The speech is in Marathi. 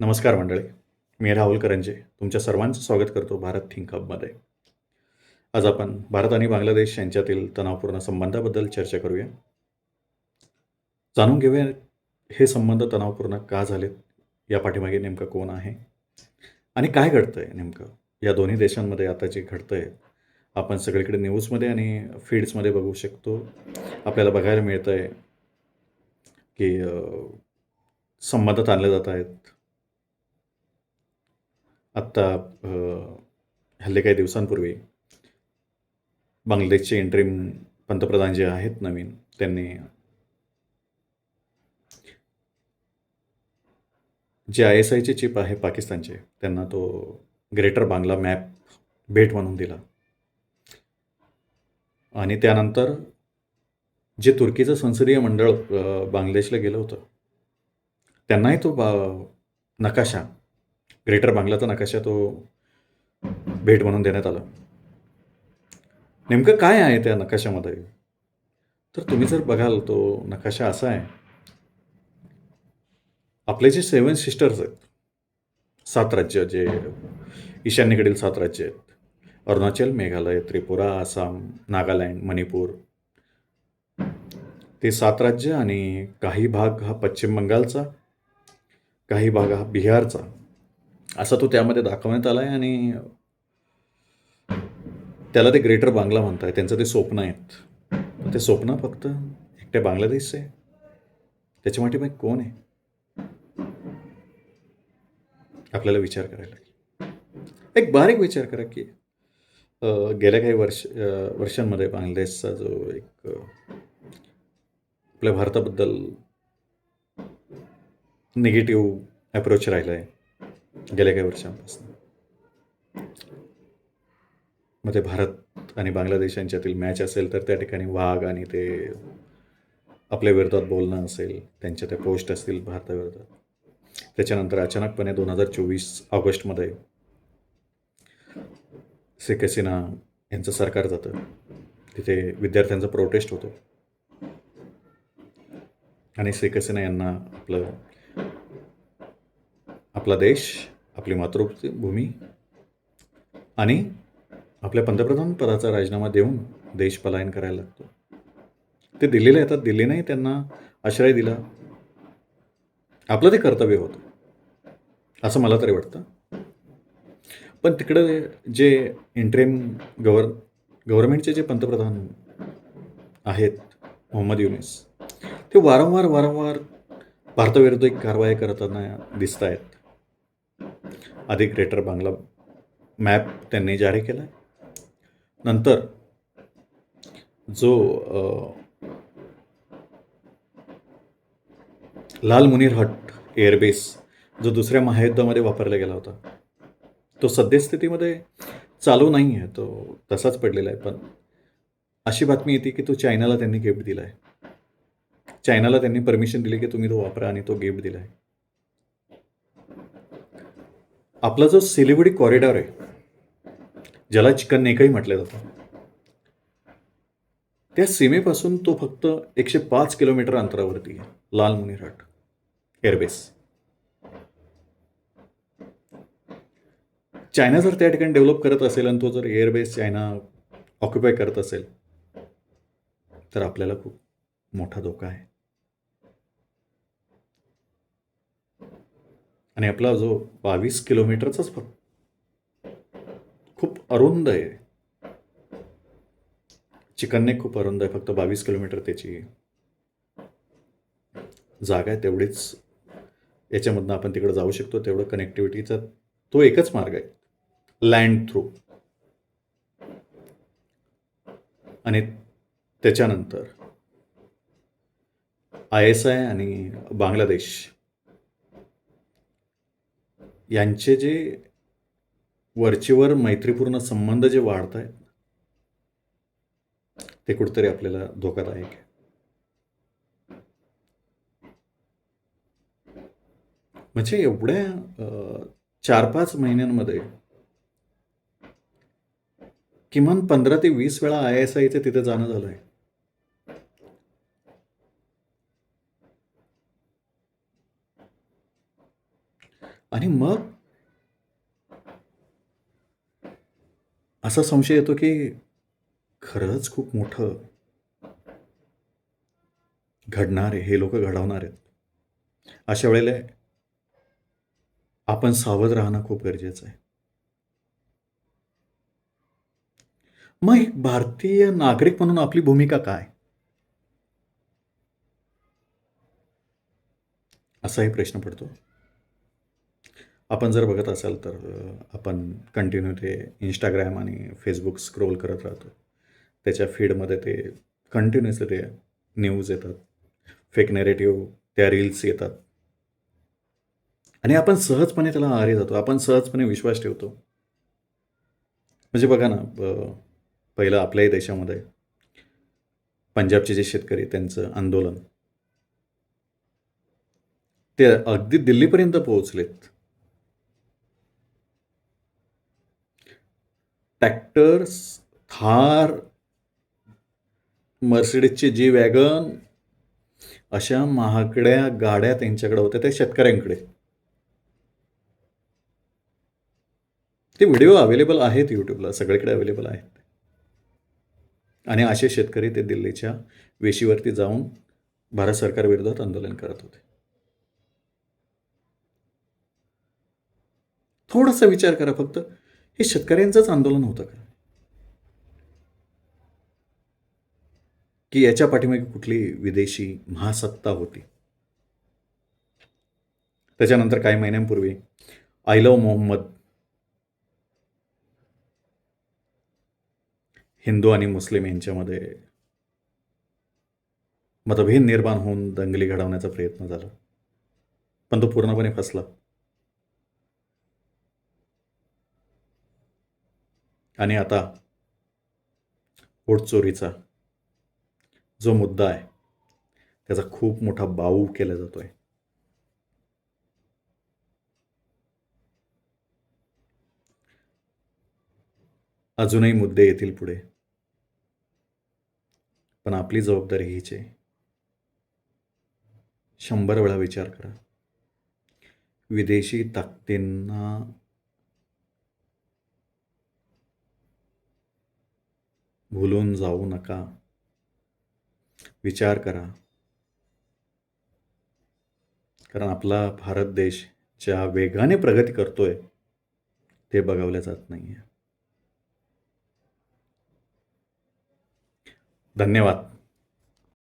नमस्कार मंडळी. मी राहुल करंजे. तुमच्या सर्वांचं स्वागत करतो भारत थिंक हबमध्ये आज आपण भारत आणि बांगलादेश यांच्यातील तणावपूर्ण संबंधाबद्दल चर्चा करूया. जाणून घेऊया हे संबंध तणावपूर्ण का झालेत? या पाठीमागे नेमकं कोण आहे? आणि काय घडतं आहे नेमकं? या दोन्ही देशांमध्ये आता जे घडतं आहे आपण सगळीकडे न्यूजमध्ये आणि फीड्समध्ये बघू शकतो. आपल्याला बघायला मिळतं आहे की अ, संबंध ताणले जात आहेत. आत्ता हल्ले काही दिवसांपूर्वी बांगलादेशचे इंटरिम पंतप्रधान जे आहेत नवीन त्यांनी जे आय एस आयचे चिप आहे पाकिस्तानचे त्यांना तो ग्रेटर बांगला मॅप भेट म्हणून दिला. आणि त्यानंतर जे तुर्कीचं संसदीय मंडळ बांगलादेशला गेलं होतं त्यांनाही तो बा नकाशा ग्रेटर बांगलाचा नकाशा तो भेट म्हणून देण्यात आला. नेमकं काय आहे त्या नकाशामध्ये? तर तुम्ही जर बघाल तो नकाशा असा आहे. आपले जे सेवन सिस्टर्स आहेत सात राज्य जे ईशान्येकडील सात राज्य आहेत. अरुणाचल मेघालय त्रिपुरा आसाम नागालँड मणिपूर. ते सात राज्य आणि काही भाग हा पश्चिम बंगालचा काही भाग हा बिहारचा. असा तो त्यामध्ये दाखवण्यात आला आहे आणि त्याला ते ग्रेटर बांगला म्हणताय. त्यांचं ते स्वप्न आहेत. ते स्वप्न फक्त एकट्या बांगलादेशचं आहे. त्याच्या मग कोण आहे? आपल्याला विचार करायला लागेल. एक बारीक विचार करा की गेल्या काही वर्ष वर्षांमध्ये बांगलादेशचा जो एक आपल्या भारताबद्दल निगेटिव्ह अप्रोच राहिला आहे गेल्या काही वर्षांपासून. मग ते भारत आणि बांगलादेश यांच्यातील मॅच असेल तर त्या ठिकाणी वाघ आणि ते आपल्या विरोधात बोलणं असेल त्यांच्या त्या पोस्ट असतील भारताविरोधात त्याच्यानंतर अचानकपणे दोन हजार चोवीस ऑगस्टमध्ये शेख हसीना यांचं सरकार जातं. तिथे विद्यार्थ्यांचा प्रोटेस्ट होतो. आणि शेख हसीना यांना आपलं आपला देश आपली मातृभूमी आणि आपल्या पंतप्रधान पदाचा राजीनामा देऊन देश पलायन करायला लागतो. ते दिल्लीला येतात. दिल्लीनेही त्यांना आश्रय दिला. आपलं ते कर्तव्य होतं. असं मला तरी वाटतं. पण तिकडे जे इंटरेम गव्हर गव्हर्नमेंटचे जे पंतप्रधान आहेत मोहम्मद युनिस ते वारंवार वारंवार भारताविरुद्ध एक कारवाई करताना दिसत आहेत आधी ग्रेटर बांगला मॅप त्यांनी जारी केला आहे. नंतर जो लाल मुनीर हट एअरबेस जो दुसऱ्या महायुद्धामध्ये वापरला गेला होता तो सद्यस्थितीमध्ये चालू नाही आहे तो तसाच पडलेला आहे. पण अशी बातमी येते की तो चायनाला त्यांनी गिफ्ट दिला आहे. चायनाला त्यांनी परमिशन दिली की तुम्ही तो वापरा आणि तो गिफ्ट दिला आहे. आपला जो सिलिगुडी कॉरिडॉर आहे ज्याला चिकन नेकही म्हटलं जातं त्या सीमेपासून तो फक्त एकशे पाच किलोमीटर अंतरावरती आहे लाल मुनिराट एअरबेस. चायना जर त्या ठिकाणी डेव्हलप करत असेल आणि तो जर एअरबेस चायना ऑक्युपाय करत असेल तर आपल्याला खूप मोठा धोका आहे. आणि आपला जो बावीस किलोमीटरचाच फक्त खूप अरुंद आहे. चिकनने खूप अरुंद आहे. फक्त बावीस किलोमीटर त्याची जागा आहे तेवढीच. याच्यामधनं आपण तिकडे जाऊ शकतो. तेवढं कनेक्टिव्हिटीचा तो एकच मार्ग आहे. लँड थ्रू आणि त्याच्यानंतर आय एस आय आणि बांगलादेश. यांचे जे वरचेवर मैत्रीपूर्ण संबंध जे वाढत आहेत ते कुठेतरी आपल्याला धोकादायक आहे. म्हणजे एवढ्या चार पाच महिन्यांमध्ये किमान पंधरा ते वीस वेळा आय एस आयचं तिथे जाणं झालं आहे आणि मग असा संशय येतो की खरंच खूप मोठं घडणार आहे हे लोक घडवणार आहेत. अशा वेळेला आपण सावध राहणं खूप गरजेचं आहे. मग एक भारतीय नागरिक म्हणून आपली भूमिका काय? असाही प्रश्न पडतो. आपण जर बघत असाल तर आपण कंटिन्यू ते इंस्टाग्राम आणि फेसबुक स्क्रोल करत राहतो. त्याच्या फीडमध्ये ते कंटिन्युअसली ते न्यूज येतात. फेक नेरेटिव्ह त्या रील्स येतात. आणि आपण सहजपणे त्याला आहारी जातो. आपण सहजपणे विश्वास ठेवतो. म्हणजे बघा ना पहिलं आपल्याही देशामध्ये पंजाबचे जे शेतकरी त्यांचं आंदोलन. ते अगदी दिल्लीपर्यंत पोहोचलेत. टॅक्टर्स थार मर्सिडीजचे जी वॅगन अशा महागड्या गाड्या त्यांच्याकडे होत्या त्या शेतकऱ्यांकडे. ते व्हिडिओ अवेलेबल आहेत यूट्यूबला सगळीकडे अवेलेबल आहेत. आणि असे शेतकरी ते दिल्लीच्या वेशीवरती जाऊन भारत सरकारविरोधात आंदोलन करत होते. थोडासा विचार करा फक्त. हे शेतकऱ्यांचंच आंदोलन होतं का? की याच्या पाठीमागे कुठली विदेशी महासत्ता होती? त्याच्यानंतर काही महिन्यांपूर्वी आय लव मोहम्मद हिंदू आणि मुस्लिम यांच्यामध्ये मतभेद निर्माण होऊन दंगली घडवण्याचा प्रयत्न झाला. पण तो पूर्णपणे फसला. आणि आता पोटचोरीचा जो मुद्दा आहे त्याचा खूप मोठा बाऊ केला जातोय. अजूनही मुद्दे येतील पुढे. पण आपली जबाबदारी हीच आहे. शंभर वेळा विचार करा. विदेशी ताकदींना भुलून जाऊ नका. विचार करा. कारण आपला भारत देश ज्या वेगाने प्रगती करतोय ते बघावल्या जात नाहीये. धन्यवाद.